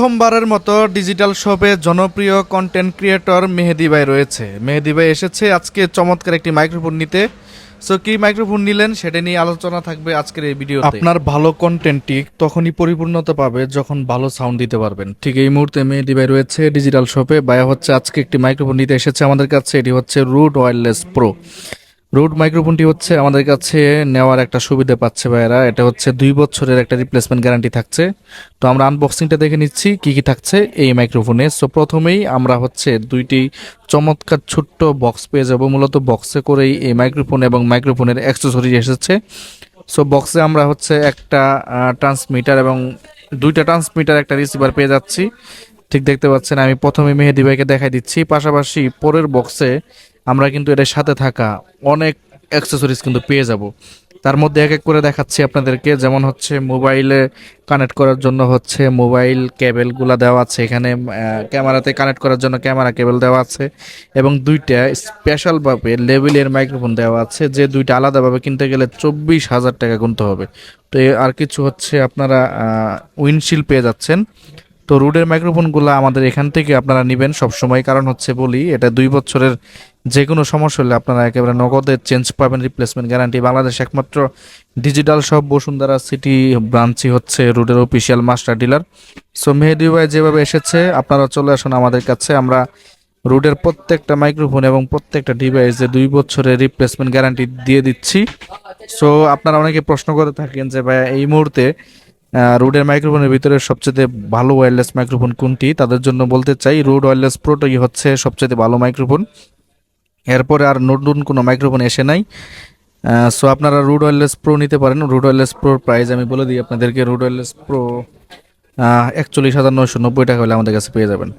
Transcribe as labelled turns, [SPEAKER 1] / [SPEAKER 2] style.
[SPEAKER 1] প্রথমবারের মতো ডিজিটাল শপে জনপ্রিয় কন্টেন্ট ক্রিয়েটর মেহেদি ভাই রয়েছে। মেহেদি ভাই এসেছে আজকে চমৎকার একটি মাইক্রোফোন নিতে। সো কি মাইক্রোফোন নিলেন সেটা নিয়ে আলোচনা থাকবে আজকের এই ভিডিও আপনার ভালো কন্টেন্টটি তখনই পরিপূর্ণতা পাবে যখন ভালো সাউন্ড দিতে পারবেন। ঠিক এই মুহূর্তে মেহেদি ভাই রয়েছে ডিজিটাল শপে ভাইয়া হচ্ছে আজকে একটি মাইক্রোফোন নিতে এসেছে আমাদের কাছে। এটি হচ্ছে রুট ওয়্যারলেস প্রো রোড মাইক্রোফোনটি হচ্ছে আমাদের কাছে নেওয়ার একটা সুবিধা পাচ্ছে ভাইয়েরা। এটা হচ্ছে দুই বছরের একটা রিপ্লেসমেন্ট গ্যারান্টি থাকছে। তো আমরা আনবক্সিংটা দেখে নিচ্ছি, কি কি থাকছে এই মাইক্রোফোনে। সো প্রথমেই আমরা হচ্ছে দুইটি চমৎকার ছোট্ট বক্স পেয়ে যাব। মূলত বক্সে করেই এই মাইক্রোফোন এবং মাইক্রোফোনের অ্যাক্সেসরি এসেছে। সো বক্সে আমরা হচ্ছে একটা ট্রান্সমিটার এবং দুইটা ট্রান্সমিটার একটা রিসিভার পেয়ে যাচ্ছি। ঠিক দেখতে পাচ্ছেন, আমি প্রথমে মেহেদি ভাইকে দেখাই দিচ্ছি। পাশাপাশি পরের বক্সে আমরা কিন্তু এটার সাথে থাকা অনেক অ্যাক্সেসরিজ কিন্তু পেয়ে যাব। তার মধ্যে এক এক করে দেখাচ্ছি আপনাদেরকে, যেমন হচ্ছে মোবাইলে কানেক্ট করার জন্য হচ্ছে মোবাইল কেবেলগুলো দেওয়া আছে, এখানে ক্যামেরাতে কানেক্ট করার জন্য ক্যামেরা কেবল দেওয়া আছে, এবং দুইটা স্পেশালভাবে লেভেলের মাইক্রোফোন দেওয়া আছে, যে দুইটা আলাদাভাবে কিনতে গেলে চব্বিশ হাজার টাকা গুনতে হবে। তো আর কিছু হচ্ছে আপনারা উইন্ডশিল্ড পেয়ে যাচ্ছেন। তো রুডের মাইক্রোফোনগুলো আমাদের এখান থেকে আপনারা নেবেন সবসময়। কারণ হচ্ছে বলি, এটা দুই বছরের যে কোনো সমস্যা হলে আপনারা একেবারে নগদে চেঞ্জ পাবেন রিপ্লেসমেন্ট গ্যারান্টি বাংলাদেশ একমাত্র ডিজিটাল সব বসুন্ধরা সিটি ব্রাঞ্চই হচ্ছে রুডের official master dealer so Mehedi ভাই যেভাবে এসেছে, আপনারা চলে আসুন আমাদের কাছে। আমরা রুডের প্রত্যেকটা মাইক্রোফোন এবং প্রত্যেকটা ডিভাইসে দুই বছরের রিপ্লেসমেন্ট গ্যারান্টি দিয়ে দিচ্ছি। সো আপনারা অনেকে প্রশ্ন করে থাকেন যে ভাই এই মুহূর্তে রুডের মাইক্রোফোনের ভিতরে সবচেয়ে ভালো ওয়্যারলেস মাইক্রোফোন কোনটি? তাদের জন্য বলতে চাই, রুড ওয়্যারলেস প্রোটাই হচ্ছে সবচেয়ে ভালো মাইক্রোফোন। এরপরে আর নতুন কোনো মাইক্রোফোন এসে নাই। সো আপনারা রুড ওয়্যারলেস প্রো নিতে পারেন। রুড ওয়্যারলেস প্রোর প্রাইস আমি বলে দিই আপনাদেরকে। রুড ওয়্যারলেস প্রো একচল্লিশ হাজার নয়শো নব্বই টাকা হলে আমাদের কাছে পেয়ে যাবেন।